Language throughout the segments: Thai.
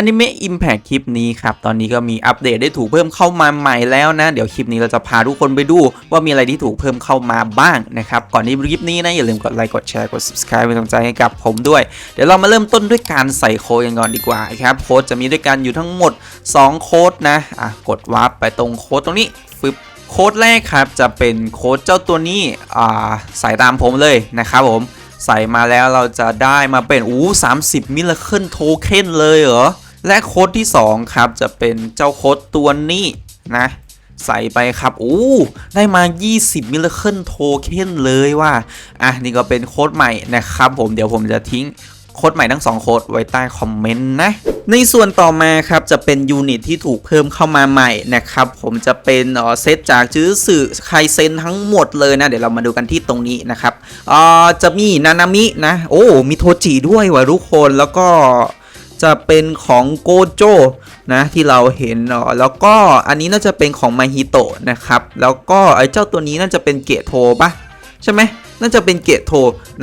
อนิเมะอิมแพคคลิปนี้ครับ ตอนนี้ก็มีอัปเดตได้ถูกเพิ่มเข้ามาใหม่แล้วนะ เดี๋ยวคลิปนี้เราจะพาทุกคนไปดูว่ามีอะไรที่ถูกเพิ่มเข้ามาบ้างนะครับ ก่อนที่คลิปนี้นะอย่าลืมกดไลค์กดแชร์กด subscribe เป็นกำลังใจให้กับผมด้วย เดี๋ยวเรามาเริ่มต้นด้วยการใส่โค้ดกันก่อนดีกว่าครับโค้ดจะมีด้วยกันอยู่ทั้งหมด 2 โค้ดนะอะกดวาร์ปไปตรงโค้ดตรงนี้ฟึบโค้ดแรกครับจะเป็นโค้ดเจ้าตัวนี้อ่าใส่ตามผมเลยนะครับผมใส่มาแล้วเราจะได้มาเป็นอู้30มิลลิเคิลโทเค็นเลยเหรอ และโค้ดที่ 2 ครับ จะเป็นเจ้าโค้ดตัวนี้นะ ใส่ไปครับอู้ได้มา 20 มิลลิเคิลโทเค็นเลยว่า อะ นี่ก็เป็นโค้ดใหม่นะครับผมเดี๋ยวผมจะทิ้งโค้ดใหม่ทั้ง 2 โค้ดไว้ใต้คอมเมนต์นะ ในส่วนต่อมาครับ จะเป็นยูนิตที่ถูกเพิ่มเข้ามาใหม่นะครับ ผมจะเป็นเอ่อเซตจากจื้อสื่อไคเซนทั้งหมดเลยนะ เดี๋ยวเรามาดูกันที่ตรงนี้นะครับอ่อจะมีนานามินะ โอ้ มีโทจิด้วยว่ะทุกคนแล้วก็ จะเป็นของโกโจนะที่เราเห็นเนาะแล้วก็อันนี้น่าจะเป็นของมาฮิโตะนะครับ แล้วก็ไอ้เจ้าตัวนี้น่าจะเป็นเกะโทปะใช่ไหมน่าจะเป็นเกะโท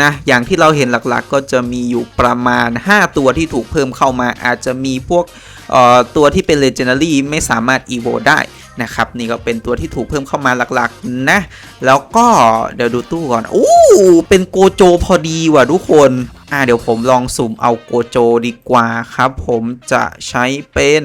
นะอย่างที่เราเห็นหลักๆ ก็จะมีอยู่ประมาณ 5 ตัวที่ถูกเพิ่มเข้ามา อาจจะมีพวกเอ่อตัวที่เป็น Legendary ไม่สามารถ Evo ได้นะครับนี่ก็เป็นตัวที่ถูกเพิ่มเข้ามาหลักๆนะ แล้วก็เดี๋ยวดูตู้ก่อนอู้เป็นโกโจพอดีว่ะทุกคน อ่าเดี๋ยวผมลองสุ่มเอาโกโจดีกว่าครับ ผมจะใช้เป็น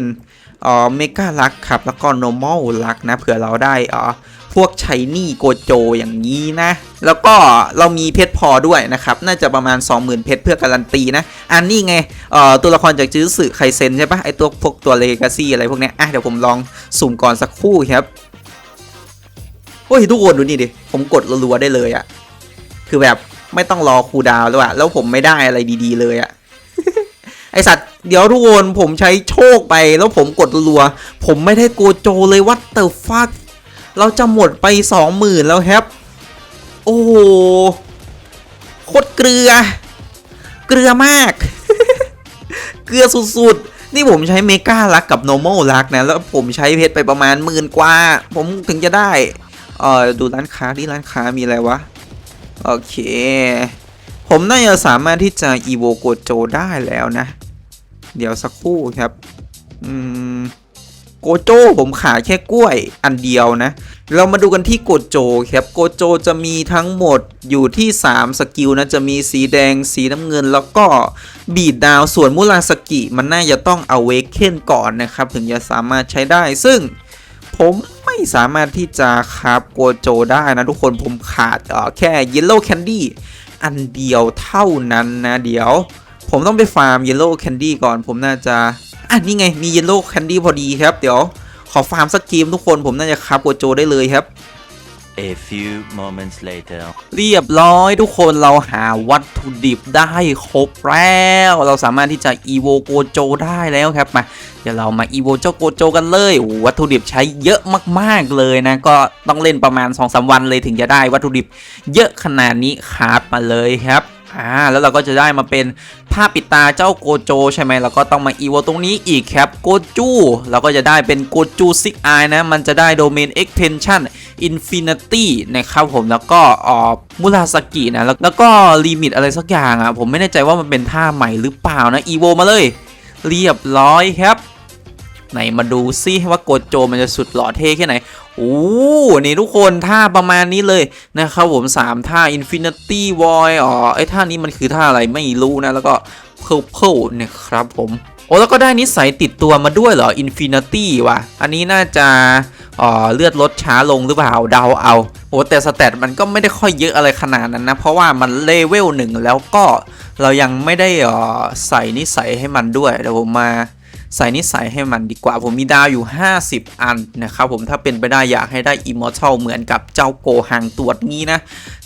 เอ่อเมกาลักครับ แล้วก็ normal ลักนะเผื่อเราได้เอ่อพวกชัยนี่โกโจอย่างนี้นะ แล้วก็เรามีเพชรพอด้วยนะครับ น่าจะประมาณ 20,000 เพชรเพื่อการันตีนะ อันนี้ไงเอ่อตัวละครจากจื้อสึไคเซนใช่ปะไอตัวพวกตัวเลกาซี่อะไรพวกเนี้ยอะเดี๋ยวผมลองสุ่มก่อนสักครู่ครับ โอ้ยทุกคนดูนี่ดิ ผมกดรัวๆได้เลยอะคือแบบ ไม่ต้องรอคูดาวแล้วอะแล้วผมไม่ได้อะไรดีๆเลยอะไอสัตว์เดี๋ยวทุกคนผมใช้โชคไปแล้วผมกดรัว ผมไม่ได้โกโจเลยวัดเตอร์ฟักเราจะหมดไปสองหมื่นแล้วครับ โอ้โหโคตรเกลือ เกลือมาก เกลือสุดๆ นี่ผมใช้เมกาลักกับโน r m a l ลักนะ แล้วผมใช้เพชรไปประมาณหมื่นกว่า ผมถึงจะได้ เออดูร้านค้าที่ร้านค้ามีอะไรวะ โอเค ผมน่าจะสามารถที่จะอีโวโกโจได้แล้วนะ เดี๋ยวสักครู่ครับอืมโกโจผมขายแค่กล้วยอันเดียวนะ เรามาดูกันที่โกโจครับโกโจจะมีทั้งหมดอยู่ที่ 3 สกิลนะ จะมีสีแดงสีน้ำเงิน แล้วก็บีดดาวส่วนมุราสกิ มันน่าจะต้องเอาเวกเคนก่อนนะครับ ถึงจะสามารถใช้ได้ซึ่งผม ไม่สามารถที่จะคราบโกโจได้นะทุกคนผมขาดออแค่เยลโล่แคนดี้อันเดียวเท่านั้นนะเดี๋ยว ผมต้องไปฟาร์มเยลโล่แคนดี้ก่อนผมน่าจะอะนี่ไงมีเยลโล่แคนดี้พอดีครับ เดี๋ยวขอฟาร์มสักเกมทุกคนผมน่าจะคราบโกโจได้เลยครับ A few moments later. เรียบร้อยทุกคนเราหาวัตถุดิบได้ครบแล้ว เราสามารถที่จะอีโวโกโจได้แล้วครับมาเดี๋ยวเรามาอีโวเจ้าโกโจกันเลยวัตถุดิบใช้เยอะมากๆเลยนะ ก็ต้องเล่นประมาณ2อสวันเลยถึงจะได้วัตถุดิบเยอะขนาดนี้ครับมาเลยครับ อ่าแล้วเราก็จะได้มาเป็นผ้าปิดตาเจ้าโกโจใช่ไหมเราก็ต้องมาอีโวตรงนี้อีกครับโกจูเราก็จะได้เป็นโกจูซิกไอนะมันจะได้โดเมน extension Infinity นะครับผมแล้วก็ออมุราสกินะแล้วแล้วก็ลิมิตอะไรสักอย่างอะผมไม่แน่ใจว่ามันเป็นท่าใหม่หรือเปล่านะอีโวมาเลย เรียบร้อยครับ ไหนมาดูซิว่าโกโจมันจะสุดหล่อเท่แค่ไหนโอ้นี่ทุกคนท่าประมาณนี้เลยนะครับผม 3 ท่า Infinity Void อ๋อไอ้ท่านี้มันคือท่าอะไรไม่รู้นะ แล้วก็ Purple นะครับผมโอ้แล้วก็ได้นิสัยติดตัวมาด้วยเหรอ Infinity ว่ะ อันนี้น่าจะเอ่อเลือดลดช้าลงหรือเปล่าเดาเอาโอ้แต่สเตตมันก็ไม่ได้ค่อยเยอะอะไรขนาดนั้นนะ เพราะว่ามันเลเวลหนึ่งแล้วก็เรายังไม่ได้อ่อใส่นิสัยให้มันด้วยเดี๋ยวผมมา ใส่นิสัยให้มันดีกว่าผมมีดาวอยู่ 50 อันนะครับผมถ้าเป็นไปได้อยากให้ได้ Immortal เหมือนกับเจ้าโกหังตัวนี้นะ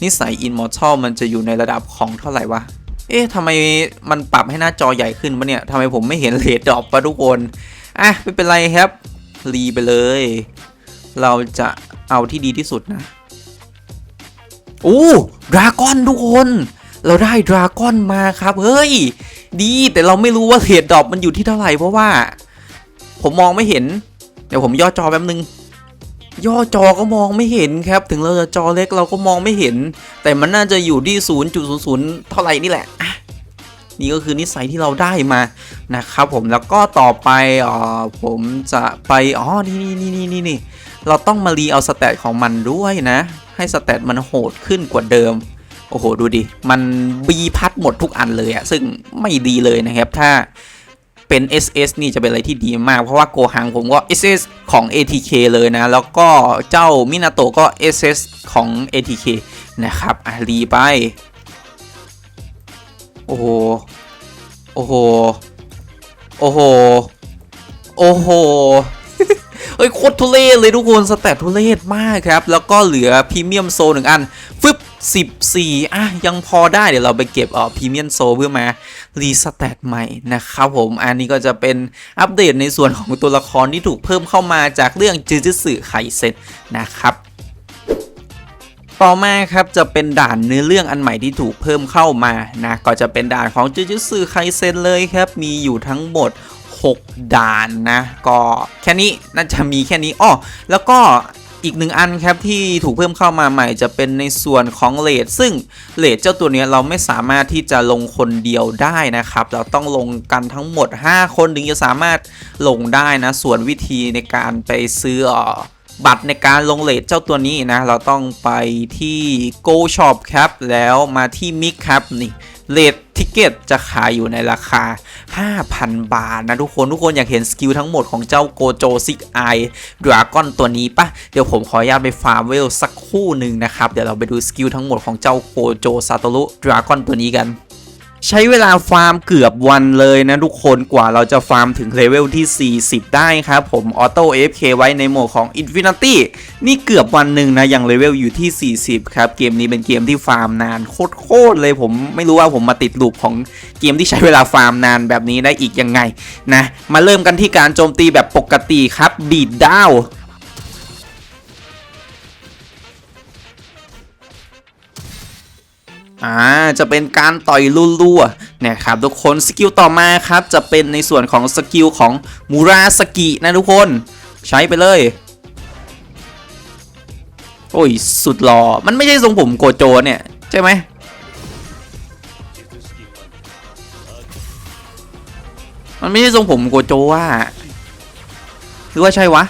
นิสัย Immortal มันจะอยู่ในระดับของเท่าไหร่วะเอ๊ะทำไมมันปรับให้หน้าจอใหญ่ขึ้นปะเนี่ยทำไมผมไม่เห็นเลดดรอปปะทุกคนอะไม่เป็นไรครับรีไปเลย เราจะเอาที่ดีที่สุดนะโอ้ดราก้อนทุกคน เราได้ดราก้อนมาครับเฮ้ย ดีแต่เราไม่รู้ว่าเลดดรอปมันอยู่ที่เท่าไหร่เพราะว่า ผมมองไม่เห็น เดี๋ยวผมย่อจอแป๊บนึง ย่อจอก็มองไม่เห็นครับ ถึงเราจะจอเล็กเราก็มองไม่เห็น แต่มันน่าจะอยู่ที่ 0.00 เท่าไหร่นี่แหละนี่ก็คือนิสัยที่เราได้มานะครับผมแล้วก็ต่อไปอ่อผมจะไปอ๋อนี่นี่นี่นี่นี่นี่เราต้องมารีเอาสแตทของมันด้วยนะ ให้สแตทมันโหดขึ้นกว่าเดิม โอ้โห ดูดิ มันบีพัดหมดทุกอันเลยอะซึ่งไม่ดีเลยนะครับ ถ้าเป็น SS นี่จะเป็นอะไรที่ดีมาก เพราะว่าโกหังผมก็ SS ของ ATK เลยนะ แล้วก็เจ้ามินาโตะก็ SS ของ ATK นะครับอะรีไป โอ้โห โอ้โห โอ้โห โอ้โหเอ้ยโคตรทุเรศเลยทุกคนสแตททุเรศมากครับ แล้วก็เหลือพรีเมียมโซหนึ่งอัน ฟึบ 14 อะ ยังพอได้เดี๋ยวเราไปเก็บเอ่อพรีเมียมโซเพื่อมา รีสแตทใหม่นะครับผม อันนี้ก็จะเป็นอัปเดตในส่วนของตัวละครที่ถูกเพิ่มเข้ามาจากเรื่องจูจิสึไคเซ็นนะครับต่อมาครับจะเป็นด่านเนื้อเรื่องอันใหม่ที่ถูกเพิ่มเข้ามานะก็จะเป็นด่านของจูจิสึไคเซ็นเลยครับ มีอยู่ทั้งหมด 6 ด่านนะ ก็แค่นี้น่าจะมีแค่นี้อ้อแล้วก็ อีกหนึ่งอันครับที่ถูกเพิ่มเข้ามาใหม่จะเป็นในส่วนของเลดซึ่งเลดเจ้าตัวเนี้ยเราไม่สามารถที่จะลงคนเดียวได้นะครับ เราต้องลงกันทั้งหมด 5 คนถึงจะสามารถลงได้นะ ส่วนวิธีในการไปซื้อเอ่อบัตรในการลงเลทเจ้าตัวนี้นะ เราต้องไปที่ Go Shop ครับแล้วมาที่ Mix ครับนี่ เลททิเกตจะขายอยู่ในราคา 5,000 บาทนะทุกคนทุกคนอยากเห็นสกิลทั้งหมดของเจ้าโกโจซิกไอดราก้อนตัวนี้ปะเดี๋ยวผมขออนุญาตไปฟาร์มเวลสักคู่หนึ่งนะครับ เดี๋ยวเราไปดูสกิลทั้งหมดของเจ้าโกโจซาโตรุดราก้อนตัวนี้กัน ใช้เวลาฟาร์มเกือบวันเลยนะทุกคนกว่าเราจะฟาร์มถึงเลเวลที่ 40 ได้ครับผมออโต้ AFK ไว้ในโหมดของ Infinity นี่เกือบวันหนึ่งนะยังเลเวลอยู่ที่ 40 ครับ เกมนี้เป็นเกมที่ฟาร์มนานโคตรๆเลยผมไม่รู้ว่าผมมาติดลูปของเกมที่ใช้เวลาฟาร์มนานแบบนี้ได้อีกยังไงนะมาเริ่มกันที่การโจมตีแบบปกติครับบีดดาว อ่าจะเป็นการต่อยลุ่วๆนะครับทุกคนสกิลต่อมาครับจะเป็นในส่วนของสกิลของมูราสกินะทุกคนใช้ไปเลย โอ้ย สุดหล่อมันไม่ใช่ทรงผมโกโจเนี่ย ใช่ไหมมันไม่ใช่ทรงผมโกโจว่าหรือว่าใช่วะ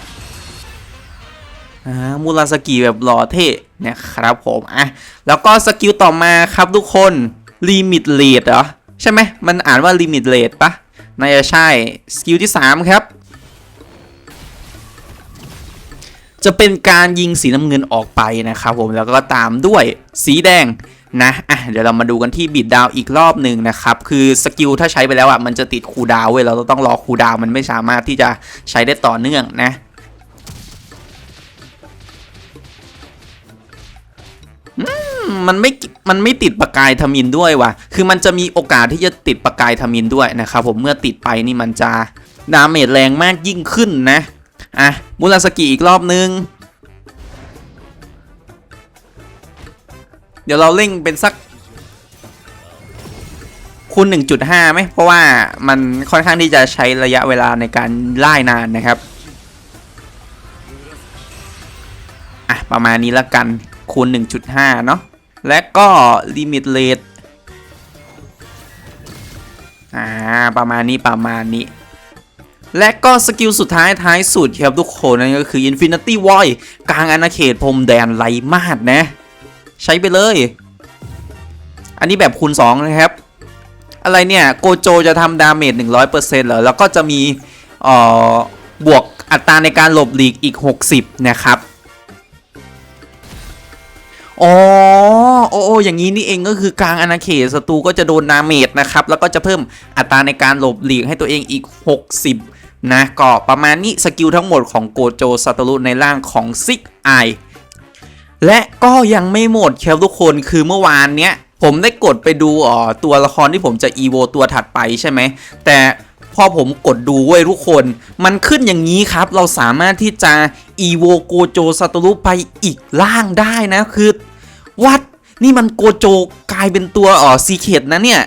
มูราสกิแบบหล่อเท่นะครับผมอะแล้วก็สกิลต่อมาครับทุกคนลิมิตเลดเหรอ ใช่ไหมมันอ่านว่าลิมิตเลดปะน่าจะใช่ สกิลที่ 3 ครับ จะเป็นการยิงสีน้ำเงินออกไปนะครับผมแล้วก็ตามด้วยสีแดงนะอะเดี๋ยวเรามาดูกันที่บิดดาวอีกรอบหนึ่งนะครับ คือสกิลถ้าใช้ไปแล้วอะมันจะติดคูดาวเว้ยเราต้องรอคูดาวมันไม่สามารถที่จะใช้ได้ต่อเนื่องนะ มันไม่ มันไม่ติดประกายทมินด้วยว่ะ คือมันจะมีโอกาสที่จะติดประกายทมินด้วยนะครับผม เมื่อติดไปนี่มันจะดาเมจแรงมากยิ่งขึ้นนะ อะ มูราสกิอีกรอบนึง เดี๋ยวเราเร่งเป็นสักคูณ1.5ไหม เพราะว่ามันค่อนข้างที่จะใช้ระยะเวลาในการไล่นานนะครับ อะ ประมาณนี้ละกัน คูณ 1.5 เนาะและก็ลิมิตเลทอ่าประมาณนี้ประมาณนี้ และก็สกิลสุดท้ายท้ายสุดครับทุกคนนั่นก็คือ Infinity Void กลางอาณาเขตพรมแดนไรมาดนะ ใช้ไปเลย อันนี้แบบคูณ 2 นะครับ อะไรเนี่ย โกโจจะทำดาเมจ 100%เหรอ แล้วก็จะมี เอ่อ บวกอัตราในการหลบหลีกอีก 60 นะครับ โอ้โออย่างนี้นี่เองก็คือกลางอาณาเขตศัตรูก็จะโดนดาเมจนะครับ แล้วก็จะเพิ่มอัตราในการหลบหลีกให้ตัวเองอีก 60 นะก็ประมาณนี้สกิลทั้งหมดของโกโจซาตรุในร่างของซิกไอและก็ยังไม่หมดครับทุกคนคือเมื่อวานเนี้ย ผมได้กดไปดูอ๋อตัวละครที่ผมจะอีโวตัวถัดไปใช่ไหม แต่พอผมกดดูเว้ยทุกคน มันขึ้นอย่างนี้ครับ เราสามารถที่จะอีโวโกโจซาตรุไปอีกล่างได้นะคือวัด นี่มันโกโจกลายเป็นตัวอ๋อซีเคดนะเนี่ย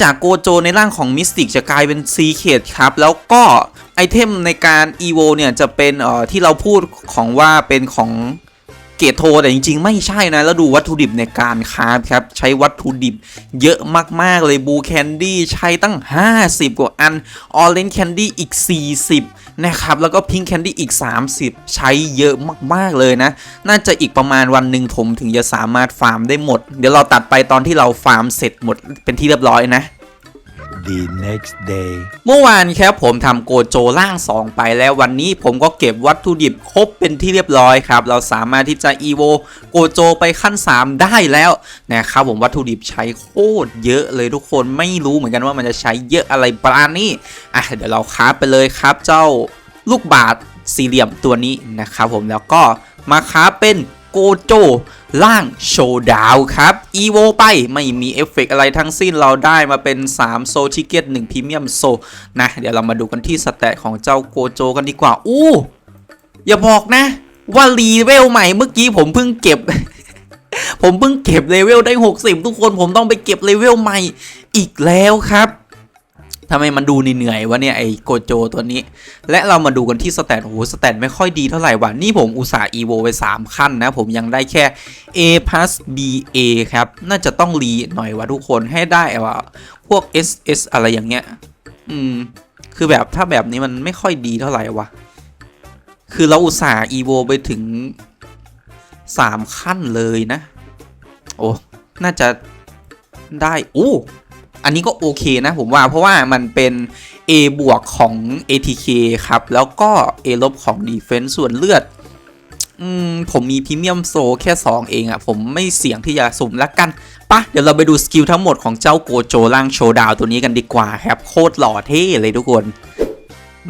จากโกโจในร่างของมิสติกจะกลายเป็นซีเคดครับ แล้วก็ไอเทมในการอีโวเนี่ยจะเป็นเอ่อที่เราพูดของว่าเป็นของ เกรดโทแต่จริง ๆ ไม่ใช่นะ แล้วดูวัตถุดิบในการคราฟครับ ใช้วัตถุดิบเยอะมาก ๆ เลยบูแคนดี้ใช้ตั้ง 50 กว่าอันออเรนจ์แคนดี้อีก 40 นะครับ แล้วก็พิงค์แคนดี้อีก 30 ใช้เยอะมาก ๆ เลยนะ น่าจะอีกประมาณวันหนึ่งผมถึงจะสามารถฟาร์มได้หมด เดี๋ยวเราตัดไปตอนที่เราฟาร์มเสร็จหมดเป็นที่เรียบร้อยนะ The next day. เมื่อวานครับผมทำโกโจล่าง 2 ไปแล้ววันนี้ผมก็เก็บวัตถุดิบครบเป็นที่เรียบร้อยครับ เราสามารถที่จะอีโวโกโจไปขั้น 3 ได้แล้วนะครับผมวัตถุดิบใช้โคตรเยอะเลยทุกคนไม่รู้เหมือนกันว่ามันจะใช้เยอะอะไรปรานี้อะเดี๋ยวเราคราฟไปเลยครับเจ้าลูกบาศก์สี่เหลี่ยมตัวนี้นะครับผมแล้วก็มาคราฟเป็น โกโจล่างโชว์ดาวครับ อีโวไปไม่มีเอฟเฟกต์อะไรทั้งสิ้นเราได้มาเป็น 3 โซชิเกต1พรีเมียมโซนะ เดี๋ยวเรามาดูกันที่สแตทของเจ้าโกโจกันดีกว่า อู้ อย่าบอกนะ ว่ารีเวลใหม่เมื่อกี้ผมเพิ่งเก็บ ผมเพิ่งเก็บเลเวลได้ 60 ทุกคนผมต้องไปเก็บเลเวลใหม่อีกแล้วครับ ทำไมมันดูเหนื่อยวะเนี่ยไอโกโจตัวนี้ และเรามาดูกันที่สแตทโอ้โหสแตทไม่ค่อยดีเท่าไหร่วะนี่ผมอุตส่าห์อีโวไป 3 ขั้นนะ ผมยังได้แค่ A plus B A ครับ น่าจะต้องรีหน่อยวะทุกคนให้ได้ว่าพวก S S อะไรอย่างเงี้ย อืม คือแบบถ้าแบบนี้มันไม่ค่อยดีเท่าไหร่วะคือเราอุตส่าห์อีโวไปถึง 3 ขั้นเลยนะ โอ้ น่าจะได้โอ้ อันนี้ก็โอเคนะผมว่าเพราะว่ามันเป็น A บวกของ ATK ครับ แล้วก็ A ลบของ Defense ส่วนเลือดอมผมมีพรีเมียมโซแค่ 2 เองอะ่ะ ผมไม่เสี่ยงที่จะสุ่มละกันปะเดี๋ยวเราไปดูสกิลทั้งหมดของเจ้าโกโจล่างโชว์ดาวตัวนี้กันดีกว่าครับ โคตรหล่อเท่เลยทุกคน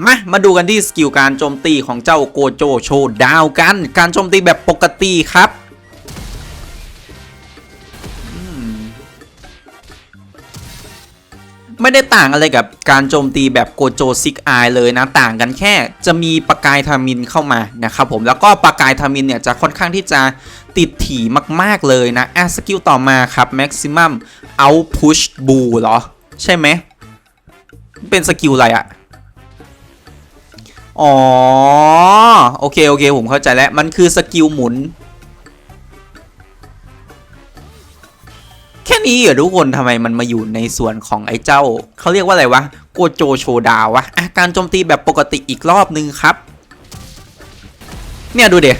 มามาดูกันที่สกิลการโจมตีของเจ้าโกโจโชว์ดาวกัน การโจมตีแบบปกติครับ ไม่ได้ต่างอะไรกับการโจมตีแบบโกโจซิกอายเลยนะ ต่างกันแค่จะมีประกายทามินเข้ามานะครับผมแล้วก็ประกายทามินเนี่ยจะค่อนข้างที่จะติดถี่มากๆเลยนะอะสกิลต่อมาครับ Maximum Out Push b o เหรอ ใช่ไหม เป็นสกิลอะไรอะอ๋อ โอเค โอเค ผมเข้าใจแล้ว มันคือสกิลหมุน แค่นี้เหรอทุกคนทำไมมันมาอยู่ในส่วนของไอ้เจ้า เขาเรียกว่าอะไรวะ โกโจโชดาวะอะการโจมตีแบบปกติอีกรอบนึงครับ เนี่ยดูเดี๋ย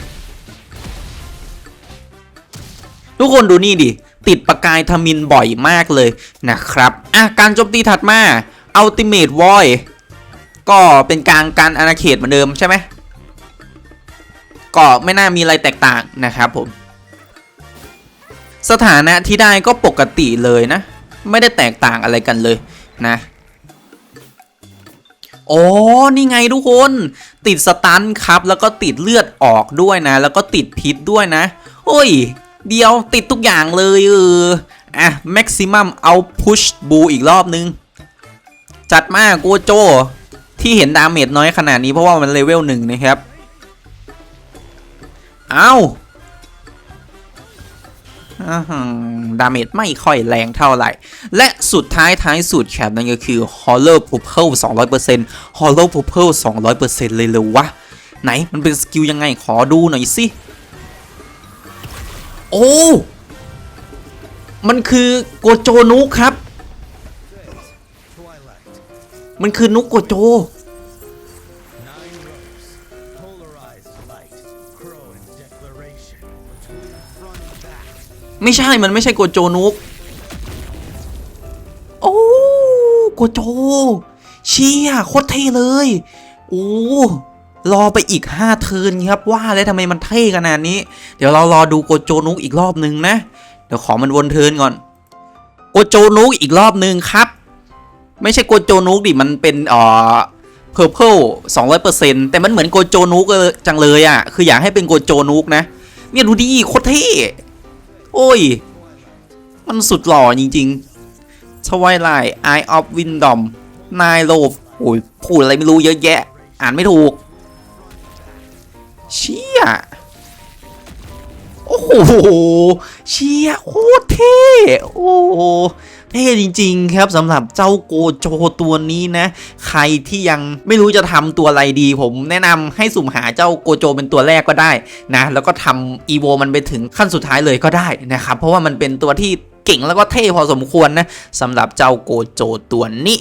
ทุกคนดูนี่ดิ ติดประกายทมินบ่อยมากเลยนะครับอะการโจมตีถัดมา Ultimate Void ก็เป็นกลางการอาณาเขตเหมือนเดิมใช่ไหมก็ไม่น่ามีอะไรแตกต่างนะครับผม สถานะที่ได้ก็ปกติเลยนะ ไม่ได้แตกต่างอะไรกันเลยนะโอ้นี่ไงทุกคน ติดสตันครับ แล้วก็ติดเลือดออกด้วยนะ แล้วก็ติดพิษด้วยนะ โอ้ย เดียวติดทุกอย่างเลยเอออะ maximum out push bu อีกรอบนึง จัดมาโกโจ ที่เห็นดาเมจน้อยขนาดนี้เพราะว่ามันเลเวลหนึ่งนะครับ เอาอื้อหือ ดาเมจไม่ค่อยแรงเท่าไหร่ และสุดท้ายท้ายสุดแคปนั่นก็คือ Hollow Pupil 200% Hollow Pupil 200%เลยเลยวะ ไหนมันเป็นสกิลยังไงขอดูหน่อยสิ โอ้ มันคือโกโจนุครับ มันคือนุกโกโจ ไม่ใช่มันไม่ใช่โกโจนุก โอ้โกโจ เชี่ยโคตรเท่เลย โอ้รอไปอีก 5 เทิร์นครับว่าแล้วทำไมมันเท่ขนาดนี้ เดี๋ยวเรารอดูโกโจนุกอีกรอบนึงนะ เดี๋ยวขอมันวนเทิร์นก่อน โกโจนุกอีกรอบนึงครับ ไม่ใช่โกโจนุกดิมันเป็นเอ่อ purple 200%แต่มันเหมือนโกโจนุกเออจังเลยอะ คืออยากให้เป็นโกโจนุกนะ เนี่ยดูดิโคตรเท่ โอ้ย มันสุดหล่อจริงๆทวายไลท์ Eye of Wisdom นายโลฟโอ้ยพูดอะไรไม่รู้เยอะแยะ อ่านไม่ถูก เชี่ย โอ้โห เชี่ยโคตรเท่ โอ้โห เท่จริงๆครับสำหรับเจ้าโกโจตัวนี้นะ ใครที่ยังไม่รู้จะทำตัวอะไรดี ผมแนะนำให้สุ่มหาเจ้าโกโจเป็นตัวแรกก็ได้นะแล้วก็ทำอีโวมันไปถึงขั้นสุดท้ายเลยก็ได้นะครับเพราะว่ามันเป็นตัวที่เก่งแล้วก็เท่พอสมควรนะสำหรับเจ้าโกโจตัวนี้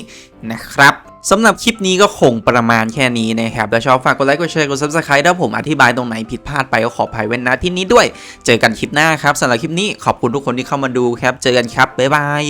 นะครับสำหรับคลิปนี้ก็คงประมาณแค่นี้นะครับแล้วชอบฝากกดไลค์ กดแชร์ กด subscribe ถ้าผมอธิบายตรงไหนผิดพลาดไปก็ขออภัยไว้ณที่นี้ด้วย เจอกันคลิปหน้าครับสำหรับคลิปนี้ขอบคุณทุกคนที่เข้ามาดูครับ เจอกันครับ บ๊ายบาย